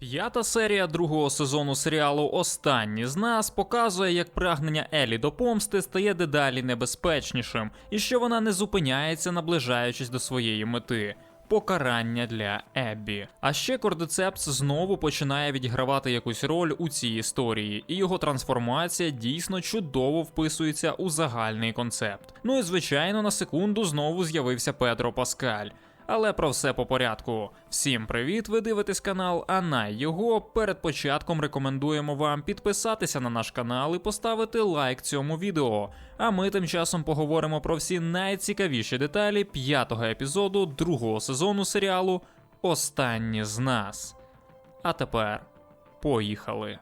П'ята серія другого сезону серіалу Останні з нас показує, як прагнення Елі до помсти стає дедалі небезпечнішим, і що вона не зупиняється, наближаючись до своєї мети. Покарання для Еббі. А ще Кордицепс знову починає відігравати якусь роль у цій історії, і його трансформація дійсно чудово вписується у загальний концепт. Ну і звичайно, на секунду знову з'явився Педро Паскаль. Але про все по порядку. Всім привіт! Ви дивитесь канал Анай його. Перед початком рекомендуємо вам підписатися на наш канал і поставити лайк цьому відео. А ми тим часом поговоримо про всі найцікавіші деталі п'ятого епізоду другого сезону серіалу Останні з нас. А тепер поїхали.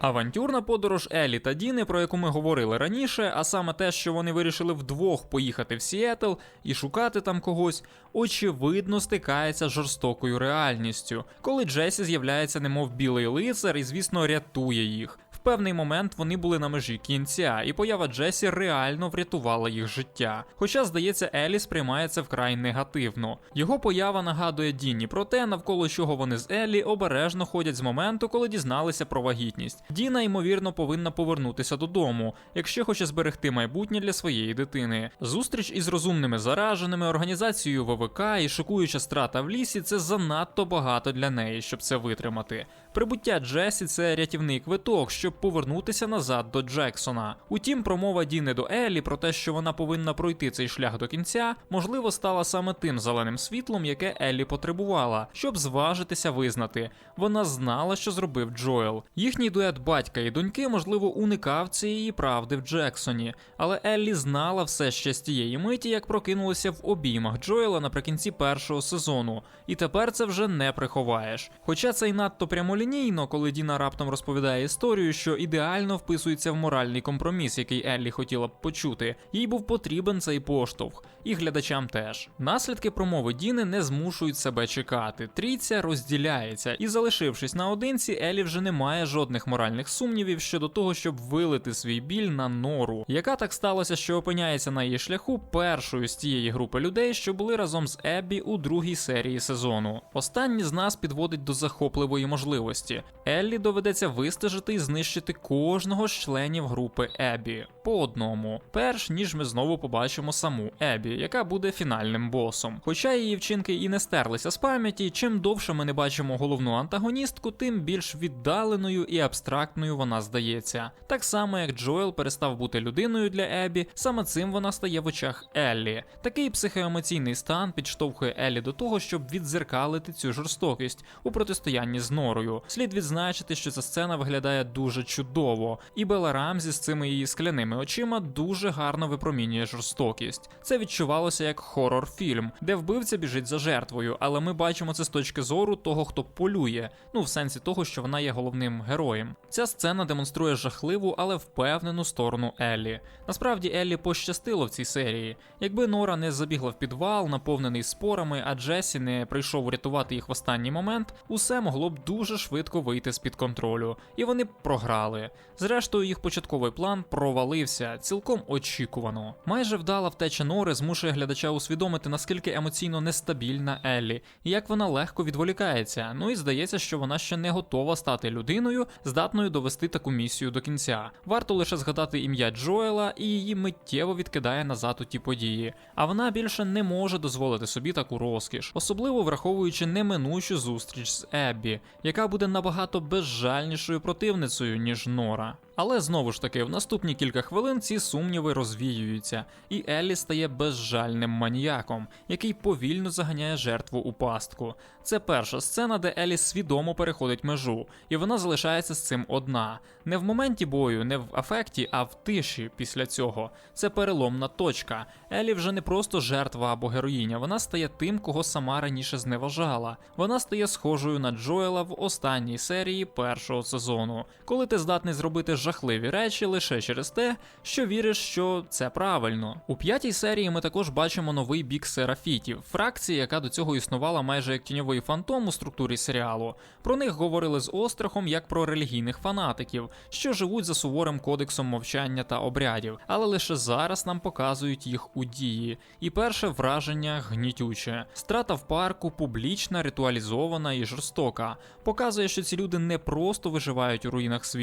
Авантюрна подорож Елі та Діни, про яку ми говорили раніше, а саме те, що вони вирішили вдвох поїхати в Сіетл і шукати там когось, очевидно стикається з жорстокою реальністю, коли Джесі з'являється немов білий лицар і, звісно, рятує їх. Певний момент вони були на межі кінця, і поява Джесі реально врятувала їх життя. Хоча, здається, Елі сприймається вкрай негативно. Його поява нагадує Діні про те, навколо чого вони з Еллі обережно ходять з моменту, коли дізналися про вагітність. Діна, ймовірно, повинна повернутися додому, якщо хоче зберегти майбутнє для своєї дитини. Зустріч із розумними зараженими, організацією ВВК і шокуюча страта в лісі це занадто багато для неї, щоб це витримати. Прибуття Джесі це рятівний квиток, щоб повернутися назад до Джексона. Утім, промова Діни до Еллі про те, що вона повинна пройти цей шлях до кінця, можливо, стала саме тим зеленим світлом, яке Еллі потребувала, щоб зважитися визнати. Вона знала, що зробив Джоел. Їхній дует батька і доньки, можливо, уникав цієї правди в Джексоні, але Еллі знала все ще з тієї миті, як прокинулася в обіймах Джоела наприкінці першого сезону, і тепер це вже не приховаєш. Хоча це й надто прямолінійно, коли Діна раптом розповідає історію, що ідеально вписується в моральний компроміс, який Еллі хотіла б почути. Їй був потрібен цей поштовх, і глядачам теж. Наслідки промови Діни не змушують себе чекати. Трійця розділяється, і залишившись наодинці, Еллі вже не має жодних моральних сумнівів щодо того, щоб вилити свій біль на нору, яка так сталося, що опиняється на її шляху першою з тієї групи людей, що були разом з Еббі у другій серії сезону. Останні з нас підводить до захопливої можливості. Еллі доведеться вистежити і знищити кожного з членів групи Еббі по одному, перш ніж ми знову побачимо саму Еббі, яка буде фінальним босом. Хоча її вчинки і не стерлися з пам'яті, чим довше ми не бачимо головну антагоністку, тим більш віддаленою і абстрактною вона здається. Так само, як Джоел перестав бути людиною для Еббі, саме цим вона стає в очах Еллі. Такий психоемоційний стан підштовхує Еллі до того, щоб відзеркалити цю жорстокість у протистоянні з Норою. Слід відзначити, що ця сцена виглядає дуже чудово, і Бела Рамзі з цими її скляними очима дуже гарно випромінює жорстокість. Це відчувалося як хорор-фільм, де вбивця біжить за жертвою, але ми бачимо це з точки зору того, хто полює, ну в сенсі того, що вона є головним героєм. Ця сцена демонструє жахливу, але впевнену сторону Еллі. Насправді Еллі пощастило в цій серії. Якби Нора не забігла в підвал, наповнений спорами, а Джесі не прийшов врятувати їх в останній момент, усе могло б дуже швидко вийти з під контролю, і вони б програли. Зрештою, їх початковий план провалився цілком очікувано. Майже вдала втеча Нори змушує глядача усвідомити, наскільки емоційно нестабільна Еллі, і як вона легко відволікається. Ну і здається, що вона ще не готова стати людиною, здатною довести таку місію до кінця. Варто лише згадати ім'я Джоела, і її миттєво відкидає назад у ті події. А вона більше не може дозволити собі таку розкіш, особливо враховуючи неминучу зустріч з Еббі, яка буде набагато безжальнішою противницею, ніж Нора. Але знову ж таки, в наступні кілька хвилин ці сумніви розвіюються, і Еллі стає безжальним маніяком, який повільно заганяє жертву у пастку. Це перша сцена, де Еллі свідомо переходить межу, і вона залишається з цим одна. Не в моменті бою, не в афекті, а в тиші після цього. Це переломна точка. Еллі вже не просто жертва або героїня, вона стає тим, кого сама раніше зневажала. Вона стає схожою на Джоела в останній серії першого сезону, коли ти здатний зробити жахливі речі лише через те, що віриш, що це правильно. У п'ятій серії ми також бачимо новий бік серафітів, фракції, яка до цього існувала майже як тіньовий фантом у структурі серіалу. Про них говорили з острахом як про релігійних фанатиків, що живуть за суворим кодексом мовчання та обрядів, але лише зараз нам показують їх у дії. І перше враження гнітюче. Страта в парку публічна, ритуалізована і жорстока. Показує, що ці люди не просто виживають у руїнах світу,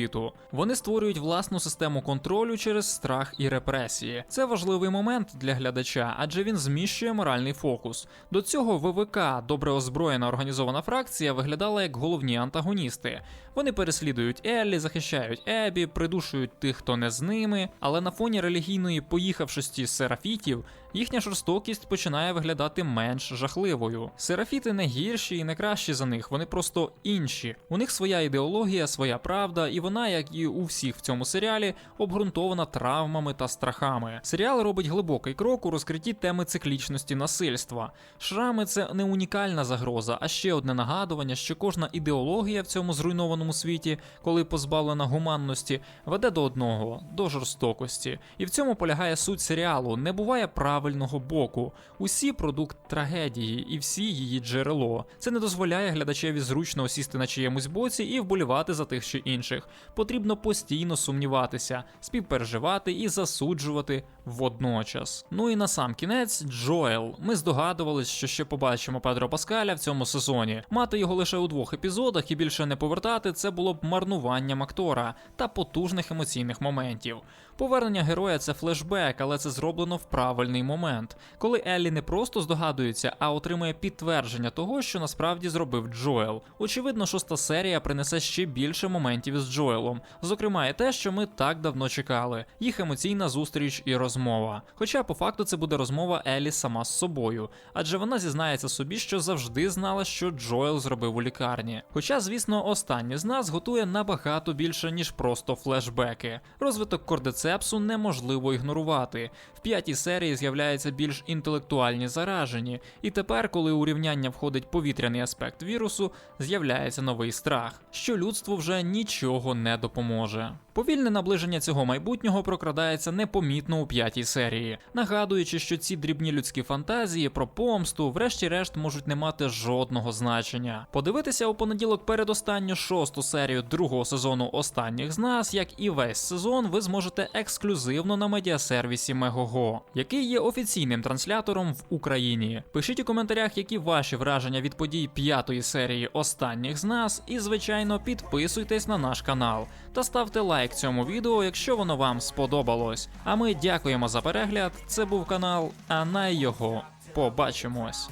вони створюють власну систему контролю через страх і репресії. Це важливий момент для глядача, адже він зміщує моральний фокус. До цього ВВК, добре озброєна організована фракція, виглядала як головні антагоністи. Вони переслідують Еллі, захищають Ебі, придушують тих, хто не з ними. Але на фоні релігійної поїхавшості серафітів їхня жорстокість починає виглядати менш жахливою. Серафіти не гірші і не кращі за них, вони просто інші. У них своя ідеологія, своя правда, і вона, як і у всіх в цьому серіалі, обґрунтована травмами та страхами. Серіал робить глибокий крок у розкритті теми циклічності насильства. Шрами це не унікальна загроза, а ще одне нагадування, що кожна ідеологія в цьому зруйнованому світі, коли позбавлена гуманності, веде до одного до жорстокості. І в цьому полягає суть серіалу. Не буває правильного боку. Усі продукт трагедії і всі її джерело. Це не дозволяє глядачеві зручно осісти на чиємусь боці і вболівати за тих чи інших. Потрібно постійно сумніватися, співпереживати і засуджувати водночас. Ну і на сам кінець Джоел. Ми здогадувались, що ще побачимо Педро Паскаля в цьому сезоні. Мати його лише у двох епізодах і більше не повертати це було б марнуванням актора та потужних емоційних моментів. Повернення героя це флешбек, але це зроблено в правильний момент, коли Еллі не просто здогадується, а отримує підтвердження того, що насправді зробив Джоел. Очевидно, шоста серія принесе ще більше моментів із Джоелом, зокрема, і те, що ми так давно чекали: їх емоційна зустріч і розмова. Хоча по факту це буде розмова Еллі сама з собою, адже вона зізнається собі, що завжди знала, що Джоел зробив у лікарні. Хоча, звісно, останній з нас готує набагато більше, ніж просто флешбеки. Розвиток кордицепсу неможливо ігнорувати. В п'ятій серії з'являються більш інтелектуальні заражені, і тепер, коли у рівняння входить повітряний аспект вірусу, з'являється новий страх, що людству вже нічого не допоможе. Повільне наближення цього майбутнього прокрадається непомітно у п'ятій серії, нагадуючи, що ці дрібні людські фантазії про помсту, врешті-решт, можуть не мати жодного значення. Подивитися у понеділок передостанню шосту серію другого сезону останніх з нас, як і весь сезон, ви зможете ексклюзивно на медіасервісі Мегого, який є офіційним транслятором в Україні. Пишіть у коментарях, які ваші враження від подій п'ятої серії останніх з нас, і звичайно підписуйтесь на наш канал та ставте лайк цьому відео, якщо воно вам сподобалось. А ми дякуємо за перегляд. Це був канал, а на його побачимось.